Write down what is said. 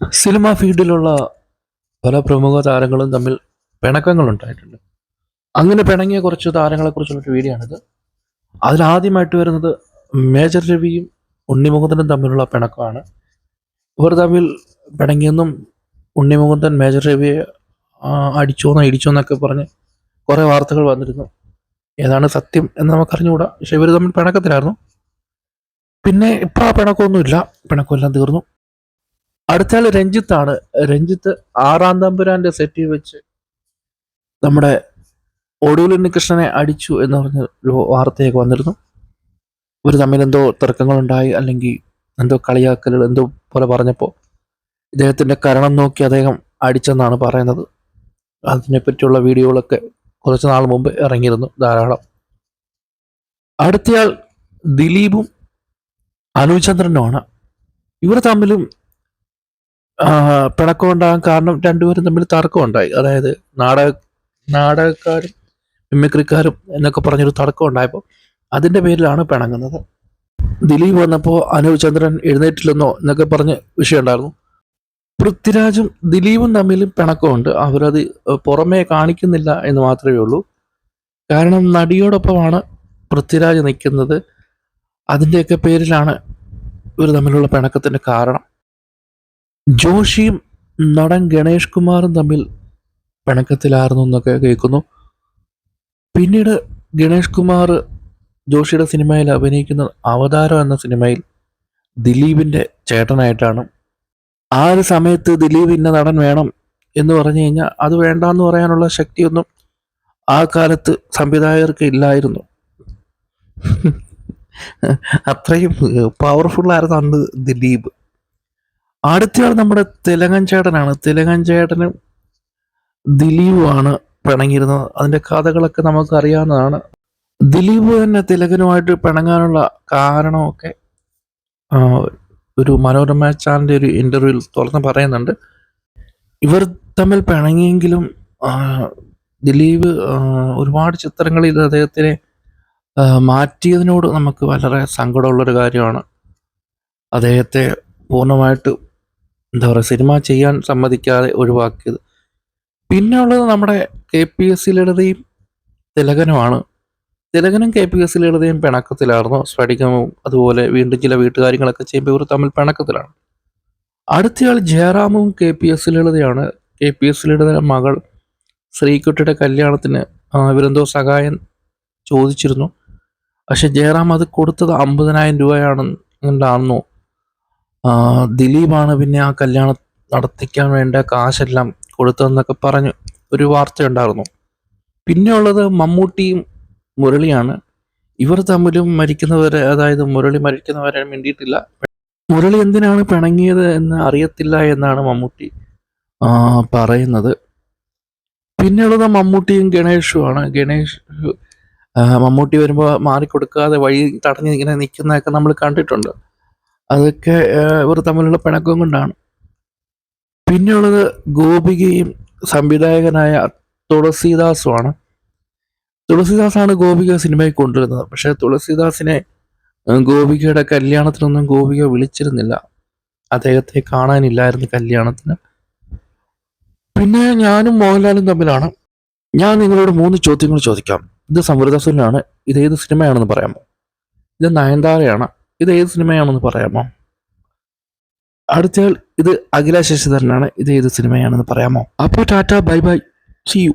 Cinema ഫീൽഡിലുള്ള പല പ്രമുഖ താരങ്ങളും തമ്മിൽ പിണക്കങ്ങൾ ഉണ്ടായിട്ടുണ്ട് അങ്ങനെ പിണങ്ങിയ കുറച്ച് താരങ്ങളെ കുറിച്ചുള്ളൊരു വീഡിയോ ആണിത്. അതിലാദ്യമായിട്ട് വരുന്നത് മേജർ രവിയും ഉണ്ണിമുകുന്ദനും തമ്മിലുള്ള പിണക്കമാണ്. ഇവർ തമ്മിൽ പിണങ്ങിയെന്നും ഉണ്ണിമുകുന്ദൻ മേജർ രവിയെ ആ, ഇടിച്ചോ ഇടിച്ചോന്നൊക്കെ പറഞ്ഞ് കുറേ വാർത്തകൾ വന്നിരുന്നു. ഏതാണ് സത്യം എന്ന് നമുക്കറിഞ്ഞുകൂടാ. പക്ഷെ ഇവർ തമ്മിൽ പിണക്കത്തിലായിരുന്നു. പിന്നെ ഇപ്പം ആ പിണക്കമൊന്നുമില്ല. പിണക്കമെല്ലാം തീർന്നു. അടുത്ത ആൾ രഞ്ജിത്താണ്. രഞ്ജിത്ത് ആറാം തമ്പുരാന്റെ സെറ്റിൽ വെച്ച് നമ്മുടെ ഒടുവിൽ ഉണ്ണികൃഷ്ണനെ അടിച്ചു എന്ന് പറഞ്ഞ വാർത്തയൊക്കെ വന്നിരുന്നു. ഇവർ തമ്മിൽ എന്തോ തർക്കങ്ങളുണ്ടായി അല്ലെങ്കിൽ എന്തോ കളിയാക്കലുകൾ എന്തോ പോലെ പറഞ്ഞപ്പോൾ ഇദ്ദേഹത്തിന്റെ കരണം നോക്കി അദ്ദേഹം അടിച്ചെന്നാണ് പറയുന്നത്. അതിനെപ്പറ്റിയുള്ള വീഡിയോകളൊക്കെ കുറച്ച് നാൾ മുമ്പ് ഇറങ്ങിയിരുന്നു ധാരാളം. അടുത്തയാൾ ദിലീപും അനുചന്ദ്രനുമാണ് ഇവർ തമ്മിലും പിണക്കം ഉണ്ടാകാൻ കാരണം രണ്ടുപേരും തമ്മിൽ തർക്കം ഉണ്ടായി. അതായത് നാടക നാടകക്കാരും മിമിക്രിക്കാരും എന്നൊക്കെ പറഞ്ഞൊരു തർക്കം ഉണ്ടായപ്പോൾ അതിന്റെ പേരിലാണ് പിണങ്ങുന്നത്. ദിലീപ് വന്നപ്പോൾ അനൂപ് ചന്ദ്രൻ എഴുന്നേറ്റില്ലെന്നോ എന്നൊക്കെ പറഞ്ഞ് വിഷയം ഉണ്ടായിരുന്നു. പൃഥ്വിരാജും ദിലീപും തമ്മിൽ പിണക്കമുണ്ട്. അവരത് പുറമേ കാണിക്കുന്നില്ല എന്ന് മാത്രമേ ഉള്ളൂ. കാരണം നടിയോടൊപ്പമാണ് പൃഥ്വിരാജ് നിൽക്കുന്നത്. അതിന്റെയൊക്കെ പേരിലാണ് ഇവർ തമ്മിലുള്ള പിണക്കത്തിന്റെ കാരണം. ജോഷിയും നടൻ ഗണേഷ് കുമാറും തമ്മിൽ പിണക്കത്തിലായിരുന്നു എന്നൊക്കെ കേൾക്കുന്നു. പിന്നീട് ഗണേഷ് കുമാർ ജോഷിയുടെ സിനിമയിൽ അഭിനയിക്കുന്ന അവതാരം എന്ന സിനിമയിൽ ദിലീപിന്റെ ചേട്ടനായിട്ടാണ്. ആ ഒരു സമയത്ത് ദിലീപ് ഇന്ന നടൻ വേണം എന്ന് പറഞ്ഞു കഴിഞ്ഞാൽ അത് വേണ്ടാന്ന് പറയാനുള്ള ശക്തിയൊന്നും ആ കാലത്ത് സംവിധായകർക്ക് ഇല്ലായിരുന്നു. അത്രയും പവർഫുള്ളായിരുന്നു അന്ന് ദിലീപ്. അടുത്തയാൾ നമ്മുടെ തിലകൻ ചേട്ടനാണ്. തിലകൻ ചേട്ടനും ദിലീപുമാണ് പിണങ്ങിയിരുന്നത്. അതിന്റെ കഥകളൊക്കെ നമുക്ക് അറിയാവുന്നതാണ്. ദിലീപ് തന്നെ തിലകനുമായിട്ട് പിണങ്ങാനുള്ള കാരണമൊക്കെ ഒരു മനോരമ ചാനലിന്റെ ഒരു ഇന്റർവ്യൂവിൽ തുറന്ന് പറയുന്നുണ്ട്. ഇവർ തമ്മിൽ പിണങ്ങിയെങ്കിലും ദിലീപ് ഒരുപാട് ചിത്രങ്ങളിൽ അദ്ദേഹത്തിനെ മാറ്റിയതിനോട് നമുക്ക് വളരെ സങ്കടമുള്ളൊരു കാര്യമാണ്. അദ്ദേഹത്തെ പൂർണമായിട്ട് എന്താ പറയുക സിനിമ ചെയ്യാൻ സമ്മതിക്കാതെ ഒഴിവാക്കിയത്. പിന്നെ ഉള്ളത് നമ്മുടെ കെ പി എസ് സി ലളിതയും തിലകനുമാണ്. തിലകനും കെ പി എസ് സി ലളിതയും പിണക്കത്തിലായിരുന്നു. സ്ഫടികവും അതുപോലെ വീണ്ടും ചില വീട്ടുകാര്യങ്ങളൊക്കെ ചെയ്യുമ്പോൾ ഇവർ തമ്മിൽ പിണക്കത്തിലാണ്. അടുത്തയാൾ ജയറാമും കെ പി എസ് സി ലളിതയാണ് കെ പി എസ് സി ലളിതയുടെ മകൾ ശ്രീക്കുട്ടിയുടെ കല്യാണത്തിന് ഇവരെന്തോ സഹായം ചോദിച്ചിരുന്നു. പക്ഷെ ജയറാം അത് കൊടുത്തത് അമ്പതിനായിരം രൂപയാണെന്നുണ്ടാണെന്നോ ആ, ദിലീപാണ് പിന്നെ ആ കല്യാണം നടത്തിക്കാൻ വേണ്ട കാശെല്ലാം കൊടുത്തതെന്നൊക്കെ പറഞ്ഞു ഒരു വാർത്തയുണ്ടായിരുന്നു. പിന്നെ ഉള്ളത് മമ്മൂട്ടിയും മുരളിയാണ്. ഇവർ തമ്മിലും മരിക്കുന്നവരെ അതായത് മുരളി മരിക്കുന്നവരെ വേണ്ടിയിട്ടില്ല മുരളി എന്തിനാണ് പിണങ്ങിയത് എന്ന് അറിയത്തില്ല എന്നാണ് മമ്മൂട്ടി പറയുന്നത്. പിന്നെയുള്ളത് മമ്മൂട്ടിയും ഗണേഷുമാണ്. ഗണേഷ് മമ്മൂട്ടി വരുമ്പോൾ മാറിക്കൊടുക്കാതെ വഴി തടഞ്ഞിങ്ങനെ നിൽക്കുന്നതൊക്കെ നമ്മൾ കണ്ടിട്ടുണ്ട്. അതൊക്കെ ഇവർ തമ്മിലുള്ള പിണക്കം കൊണ്ടാണ്. പിന്നെയുള്ളത് ഗോപികയും സംവിധായകനായ തുളസീദാസുമാണ്. തുളസീദാസാണ് ഗോപിക സിനിമയിൽ കൊണ്ടുവരുന്നത്. പക്ഷെ തുളസീദാസിനെ ഗോപികയുടെ കല്യാണത്തിനൊന്നും ഗോപിക വിളിച്ചിരുന്നില്ല. അദ്ദേഹത്തെ കാണാനില്ലായിരുന്നു കല്യാണത്തിന്. പിന്നെ ഞാനും മോഹൻലാലും തമ്മിലാണ്. ഞാൻ നിങ്ങളോട് മൂന്ന് ചോദ്യങ്ങൾ ചോദിക്കാം. ഇത് സമൃദ്ധസുനാണ് ഇത് ഏത് സിനിമയാണെന്ന് പറയാമോ? ഇത് നയൻതാരയാണ്. ഇത് ഏത് സിനിമയാണെന്ന് പറയാമോ? അടുത്തയാൾ ഇത് അഖില ശശിധരനാണ്. ഇത് ഏത് സിനിമയാണെന്ന് പറയാമോ? അപ്പോൾ tata bye bye. See you